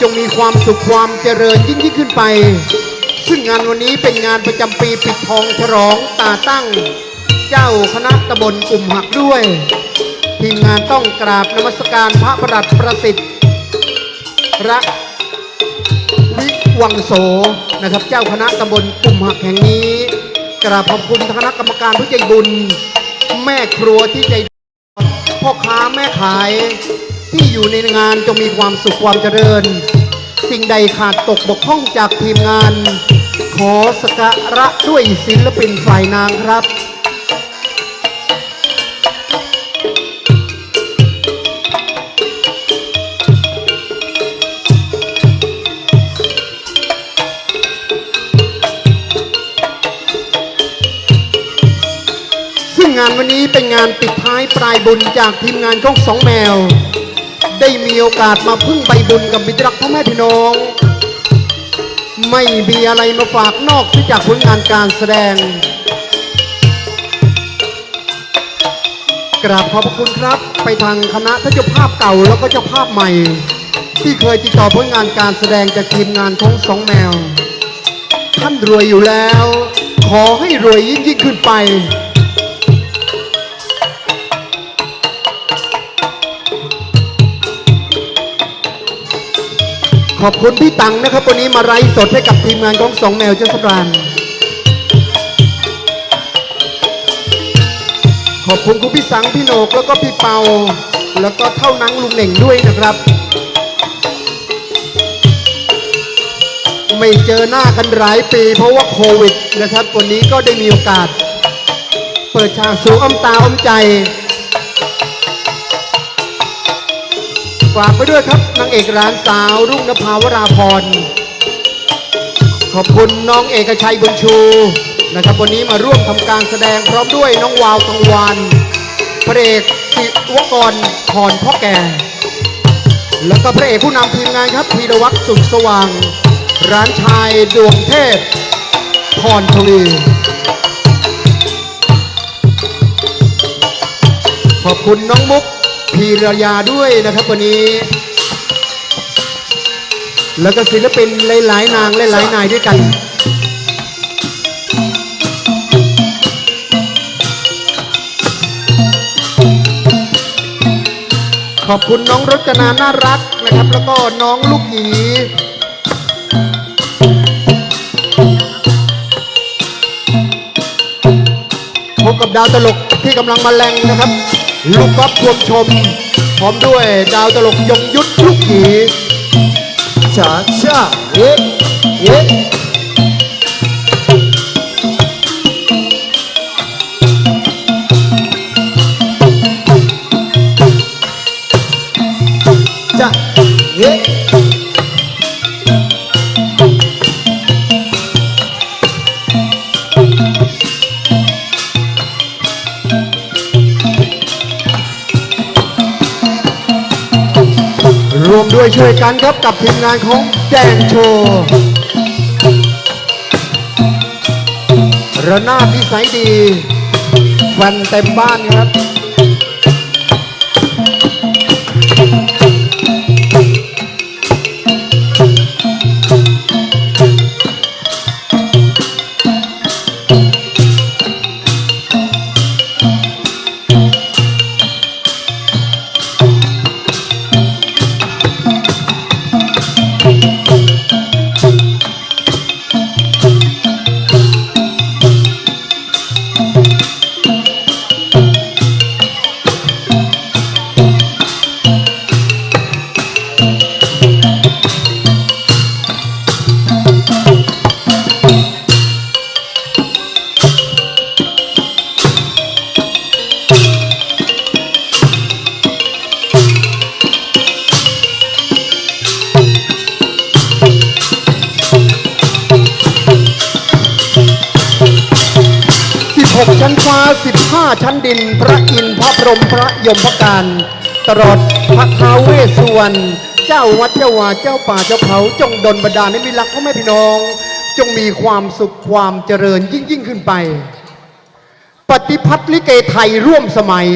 จงมีความสุขความเจริญยิ่งยิ่งขึ้นไป ซึ่งงานวันนี้เป็นงานประจำปีปิดทองฉลองตาตั้ง เจ้าคณะตำบลกลุ่มหักด้วย ทีมงานต้องกราบนมัสการพระประดับประสิทธิ์ระวิวังโสนะครับ เจ้าคณะตำบลกลุ่มหักแห่งนี้ กราบขอบคุณคณะกรรมการผู้ใจบุญ แม่ครัวที่ใจพ่อค้าแม่ขาย ที่อยู่ในงานจงมีความสุขความเจริญ สิ่งใดขาดตกบกพร่องจากทีมงาน ขอสกการะด้วยศิลปินฝ่ายนางครับซึ่งงานวันนี้เป็นงานปิดท้ายปลายบุญจากทีมงานช่องสองแมว ได้มีโอกาสมาพึ่งใบบุญกับมิตรรักพ่อแม่พี่น้อง ไม่มีอะไรมาฝากนอกจากผลงานการแสดง กราบขอบพระคุณครับ ไปทางคณะท่านเจ้าภาพเก่าแล้วก็เจ้าภาพใหม่ ที่เคยติดต่อผลงานการแสดงจากทีมงานของสองแมว ท่านรวยอยู่แล้ว ขอให้รวยยิ่งยิ่งขึ้นไป ขอบคุณพี่ตังนะครับ วันนี้มาไลฟ์สดให้กับทีมงานของสองแมวเจ้าสำราญขอบคุณคุณพี่สังพี่โหนกแล้วก็พี่เปา แล้วก็เท่านังลุงเหน่งด้วยนะครับ ไม่เจอหน้ากันหลายปี เพราะว่าโควิดนะครับ วันนี้ก็ได้มีโอกาส เปิดฉากสูงอ้อมตาอ้อมใจ ฝากไปด้วยครับนางเอกร้านสาวรุ่งนภาวราพร ขอบคุณน้องเอกชัยบุญชูนะครับวันนี้มาร่วมทำการแสดงพร้อมด้วยน้องวาวกังวานพระเอกศิวกรพรพ่อแก่ แล้วก็พระเอกผู้นำทีมงานครับพีรวัตรสุขสว่าง ร้านชายดวงเทพพรทวีขอบคุณน้องมุก พีรยาด้วยนะครับวันนี้ แล้วก็ศิลปินหลาย ๆ นางหลาย ๆ นายด้วยกันขอบคุณน้องรจนาน่ารักนะครับ แล้วก็น้องลูกหยีพบกับดาวตลกที่กำลังมาแรงนะครับ ลูกก๊อฟพวมชม พร้อมด้วยดาวตลกยงยุทธลูกหยีชาชาเอ๊ะเอ๊ะจ้ะเอ๊ะ ด้วยช่วยกันครับกับทีมงานของแจงโชว์ระนาดนิสัยดีแฟนเต็มบ้านครับ 16ชั้นฟ้า15ชั้นดิน พระอินทร์พระพรหมพระยมพระการตลอดพระท้าเวสสุวรรณเจ้าวัดเจ้าวาเจ้าป่าเจ้าเขาจงดลบันดาลให้มีรักพ่อแม่พี่น้อง จงมีความสุขความเจริญยิ่งยิ่งขึ้นไป ปฏิพัฒน์ลิเกไทยร่วมสมัย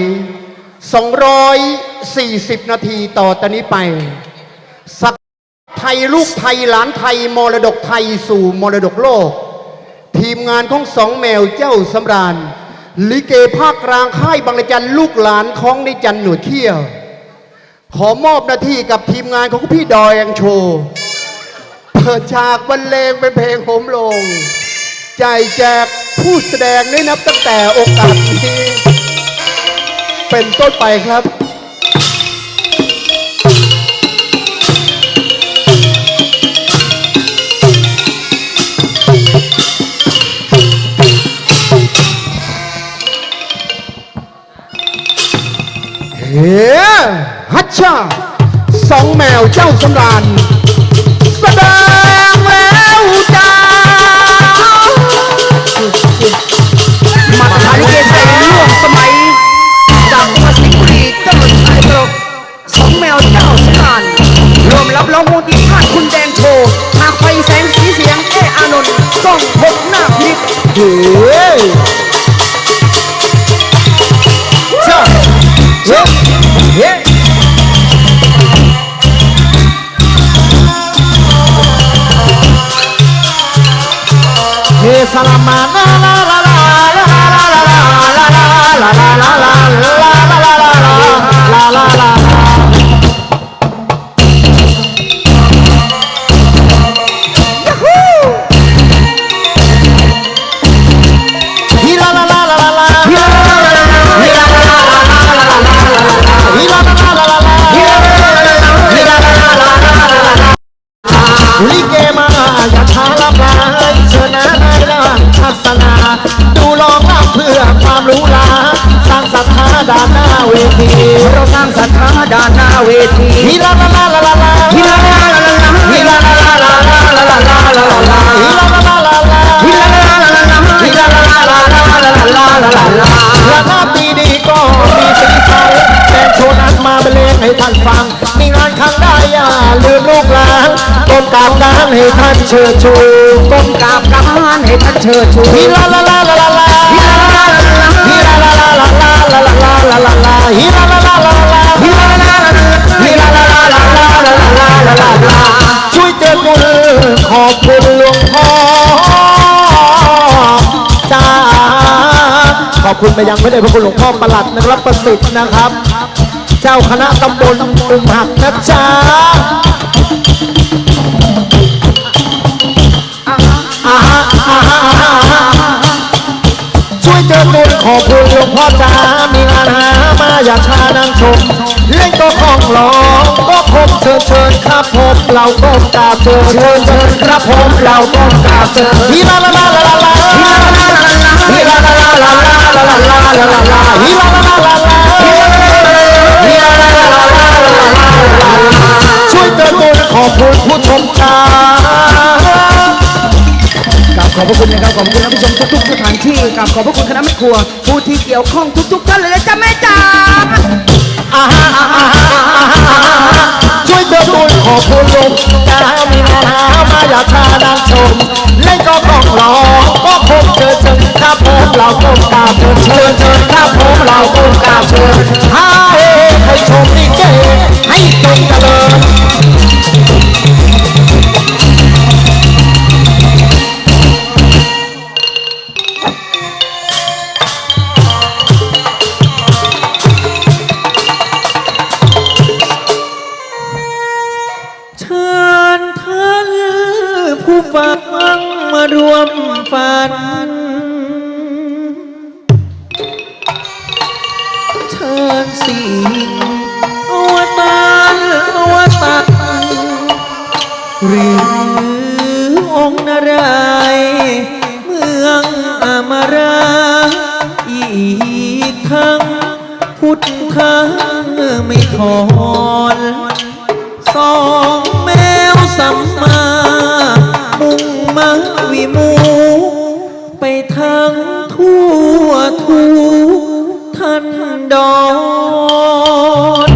240 นาทีต่อตอนนี้ไป สักไทยลูกไทยหลานไทยมรดกไทยสู่มรดกโลก ทีมงานของสองแมวเจ้าสำราญ ลิเกภาคกลางค่ายบางระจันลูกหลานของในจันหนวดเขี้ยว ขอมอบหน้าที่กับทีมงานของพี่ดอยแองโชว์เปิดฉากบรรเลงเป็นเพลงโหมลง ใจแจกผู้แสดงได้นับตั้งแต่โอกาสนี้ เป็นต้นไปครับ ชาสองแมวเจ้าสำราญแสดงแล้ว ลิเกมาอย่าท้ารับลายเชิญนะนายร่างทัศนา ดูลองรักเพื่อความรู้ลาสร้างศรัทธาด่านหน้าเวที เราสร้างศรัทธาด่านหน้าเวทีฮิลาลาลาลาลาฮิลาลาลาลาฮิลาลาลาลาลาลาลาฮิลาลาลา ให้ท่านเชิดชูก้มกราบกำมานให้ท่านเชิดชูฮีลาลาลาลาลาลาฮีลาลาลาลาลาฮีลาลาลาลาลาลาลาลาลาลาลาฮีลาลาลาลาลาฮีลาลาลาลาฮีลาลาลาลาลาลาลาลาลาลาช่วยเตือนบุญขอบคุณหลวงพ่อจ้าขอบคุณไปยังไม่ได้พระคุณหลวงพ่อประหลัดนะครับประสิทธิ์นะครับ เจ้าคณะตำบลตุมหักนะจ๊ะ ขอบคุณหลวงพ่อจ๋ามีงานหามาอยากชานั่งชมเล่นก็คล่องร้องก็คงเชิญเชิญครับผมเราก็กราบเชิญเชิญเชิญครับผมเราก็กราบเชิญฮีลาลาลาลาลาลาฮีลาลาลาลาลาฮีลาลาลาลาลาลาลาลาลาฮีลาลาลาลาลาฮีลาลาลาลาลาลาลาลาช่วยเจอตุนขอบคุณผู้ อบพระคุณนะครับขอบคุณท่านผู้ชมทุกๆสถานที่กราบขอบพระคุณคณะแม่ครัว ผู้ที่เกี่ยวข้องทุกๆท่านเลยนะจ๊ะแม่จ๋าอาฮะอาฮะอาฮะอาฮะช่วยเตือบุญขอบคุณลุงตามีงาหามาอยากชาดังชมเล่นก็ต้องรอก็คงเจอเชิญครับผมเราก้มกราบเชิญเชิญเชิญครับผมเราก้มกราบเชิญให้ให้ชม ฟังมารวมฝัน เชิญสิงอวตารอวตารหรือองค์นารายณ์เมืองอมราอีกทั้งพุทธะไม่ถอน อน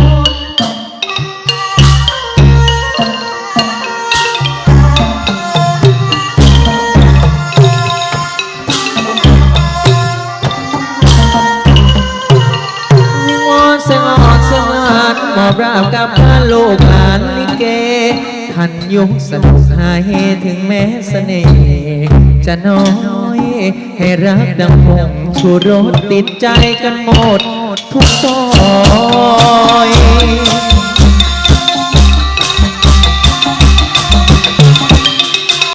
วิงวอนเสงอ่อนเสงหลานมอบราบกับพระโลกหลานลิเกท่านยยุสนุกหายถึงแม้เสน่ห์จะน้อยให้รักดังพง ชูรสติดใจกันหมดทุกซอย